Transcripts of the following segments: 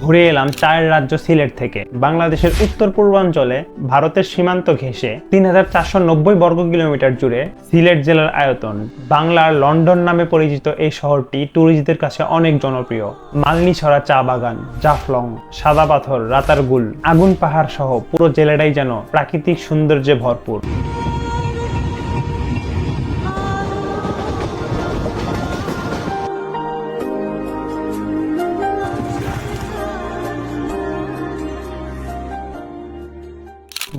ঘুরে এলাম চার রাজ্য সিলেট থেকে। বাংলাদেশের উত্তর পূর্বাঞ্চলে ভারতের সীমান্ত ঘেঁষে তিন হাজার চারশো নব্বই বর্গ কিলোমিটার জুড়ে সিলেট জেলার আয়তন। বাংলার লন্ডন নামে পরিচিত এই শহরটি ট্যুরিস্টদের কাছে অনেক জনপ্রিয়। মালনি ছড়া চা বাগান, জাফলং, সাদা পাথর, রাতারগুল, আগুন পাহাড় সহ পুরো জেলাটাই যেন প্রাকৃতিক সৌন্দর্যে ভরপুর।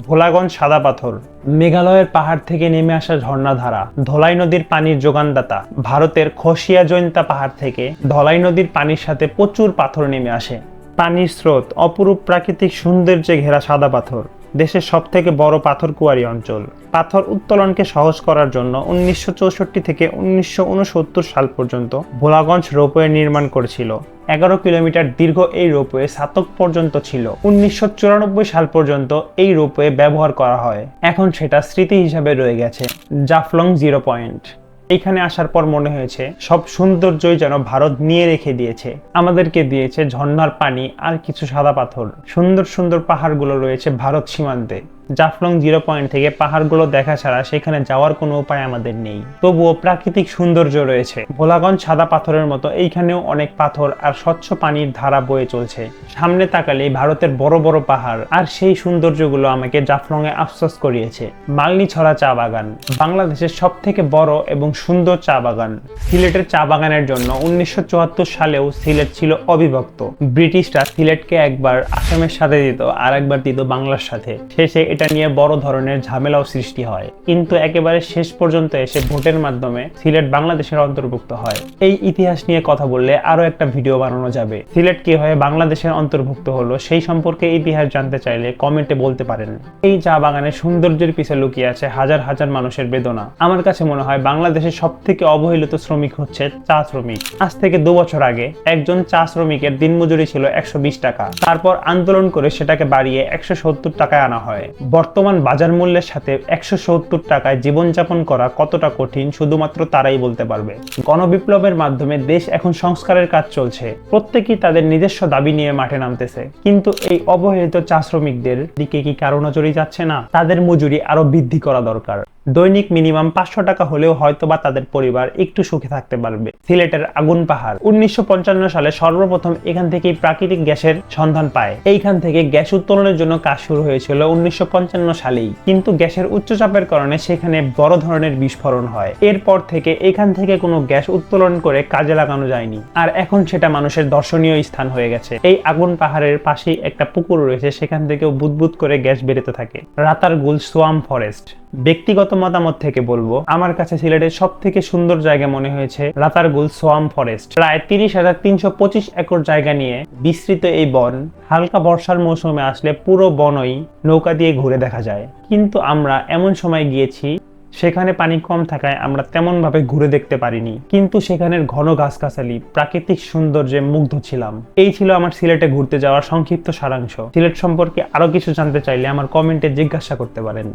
ভোলাগঞ্জ সাদা পাথর। মেঘালয়ের পাহাড় থেকে নেমে আসা ঝর্ণাধারা, ধলাই নদীর পানির যোগানদাতা, ভারতের খসিয়া জৈন্তা পাহাড় থেকে ধলাই নদীর পানির সাথে প্রচুর পাথর নেমে আসে। পানির স্রোত অপরূপ প্রাকৃতিক সৌন্দর্যে ঘেরা সাদা পাথর। দেশের সব থেকে বড় পাথর কুয়ারি অঞ্চল। পাথর উত্তোলনকে সহজ করার জন্য উনিশশো চৌষট্টি থেকে উনিশশো উনসত্তর সাল পর্যন্ত ভোলাগঞ্জ রোপওয়ে নির্মাণ করেছিল। এগারো কিলোমিটার দীর্ঘ এই রোপওয়ে সাতক পর্যন্ত ছিল। উনিশশো চুরানব্বই সাল পর্যন্ত এই রোপওয়ে ব্যবহার করা হয়। এখন সেটা স্মৃতি হিসাবে রয়ে গেছে। Jaflong zero point. এখানে আসার পর মনে হয়েছে, সব সৌন্দর্যই যেন ভারত নিয়ে রেখে দিয়েছে। আমাদেরকে দিয়েছে ঝর্ণার পানি আর কিছু সাদা পাথর। সুন্দর সুন্দর পাহাড়গুলো রয়েছে ভারত সীমান্তে। জাফলং জিরো পয়েন্ট থেকে পাহাড়গুলো দেখা ছাড়া সেখানে যাওয়ার কোনো উপায় আমাদের নেই। তবুও প্রাকৃতিক সৌন্দর্য রয়েছে। ভোলাগঞ্জ সাদা পাথরের মতো এইখানেও অনেক পাথর আর স্বচ্ছ পানির ধারা বয়ে চলছে। সামনে তাকালে ভারতের বড় বড় পাহাড় আর সেই সৌন্দর্যগুলো আমাকে জাফলং এ আফসোস করিয়েছে। মালনি ছড়া চা বাগান, বাংলাদেশের সব থেকে বড় এবং সুন্দর চা বাগান। সিলেটের চা বাগানের জন্য উনিশশো চুয়াত্তর সালেও সিলেট ছিল অবিভক্ত। ব্রিটিশরা সিলেটকে একবার আসামের সাথে দিত আর একবার দিত বাংলার সাথে। শেষে এটা নিয়ে বড় ধরনের ঝামেলাও সৃষ্টি হয়। কিন্তু একেবারে শেষ পর্যন্ত এসে ভোটের মাধ্যমে সিলেট বাংলাদেশের অন্তর্ভুক্ত হয়। এই ইতিহাস নিয়ে কথা বললে আরও একটা ভিডিও বানানো যাবে। সিলেট কীভাবে বাংলাদেশের অন্তর্ভুক্ত হলো সেই সম্পর্কে ইতিহাস জানতে চাইলে কমেন্টে বলতে পারেন। এই চা বাগানের সৌন্দর্যের পিছে লুকিয়ে আছে হাজার হাজার মানুষের বেদনা। আমার কাছে মনে হয় বাংলাদেশের সব থেকে অবহেলিত শ্রমিক হচ্ছে চা শ্রমিক। আজ থেকে দু বছর আগে একজন চা শ্রমিকের দিনমজুরি ছিল একশো বিশ টাকা। তারপর আন্দোলন করে সেটাকে বাড়িয়ে একশো সত্তর টাকায় আনা হয়। বর্তমান বাজার মূল্যের সাথে একশো সত্তর টাকায় জীবনযাপন করা কতটা কঠিন শুধুমাত্র তারাই বলতে পারবে। গণবিপ্লবের মাধ্যমে দেশ এখন সংস্কারের কাজ চলছে। প্রত্যেকেই তাদের নিজস্ব দাবি নিয়ে মাঠে নামতেছে। কিন্তু এই অবহেলিত চা শ্রমিকদের দিকে কি কারও নজরই যাচ্ছে না? তাদের মজুরি আরও বৃদ্ধি করা দরকার। দৈনিক মিনিমাম পাঁচশো টাকা হলেও হয়তো বা তাদের পরিবার একটু সুখে থাকতে পারবে। সিলেটের আগুন পাহাড়। উনিশশো পঞ্চান্ন সালে সর্বপ্রথম এখান থেকেই প্রাকৃতিক গ্যাসের সন্ধান পায়। এইখান থেকে গ্যাস উত্তোলনের জন্য কাজ শুরু হয়েছিল উনিশশো সালেই। কিন্তু গ্যাসের উচ্চচাপের কারণে সেখানে বড় ধরনের বিস্ফোরণ হয়। এরপর থেকে এখান থেকে কোনো গ্যাস উত্তোলন করে কাজে লাগানো যায়নি। আর এখন সেটা মানুষের দর্শনীয় স্থান হয়ে গেছে। এই আগুন পাহাড়ের পাশেই একটা পুকুর রয়েছে, সেখান থেকেও বুদবুদ করে গ্যাস বেরোতে থাকে। Ratargul swamp forest. ব্যক্তিগত মতামত থেকে বলব, আমার কাছে সিলেটের সব থেকে সুন্দর জায়গা মনে হয়েছে রাতারগুল সোয়াম ফরেস্ট। প্রায় তিরিশ হাজার তিনশো পঁচিশ একর জায়গা নিয়ে বিস্তৃত এই বন, হালকা বর্ষার মৌসুমে আসলে পুরো বনই নৌকা দিয়ে ঘুরে দেখা যায়। কিন্তু আমরা এমন সময় গিয়েছি, সেখানে পানি কম থাকায় আমরা তেমন ভাবে ঘুরে দেখতে পারিনি। কিন্তু সেখানের ঘন গাছগাছালি, প্রাকৃতিক সৌন্দর্যে মুগ্ধ ছিলাম। এই ছিল আমার সিলেটে ঘুরতে যাওয়ার সংক্ষিপ্ত সারাংশ। সিলেট সম্পর্কে আরও কিছু জানতে চাইলে আমার কমেন্টে জিজ্ঞাসা করতে পারেন।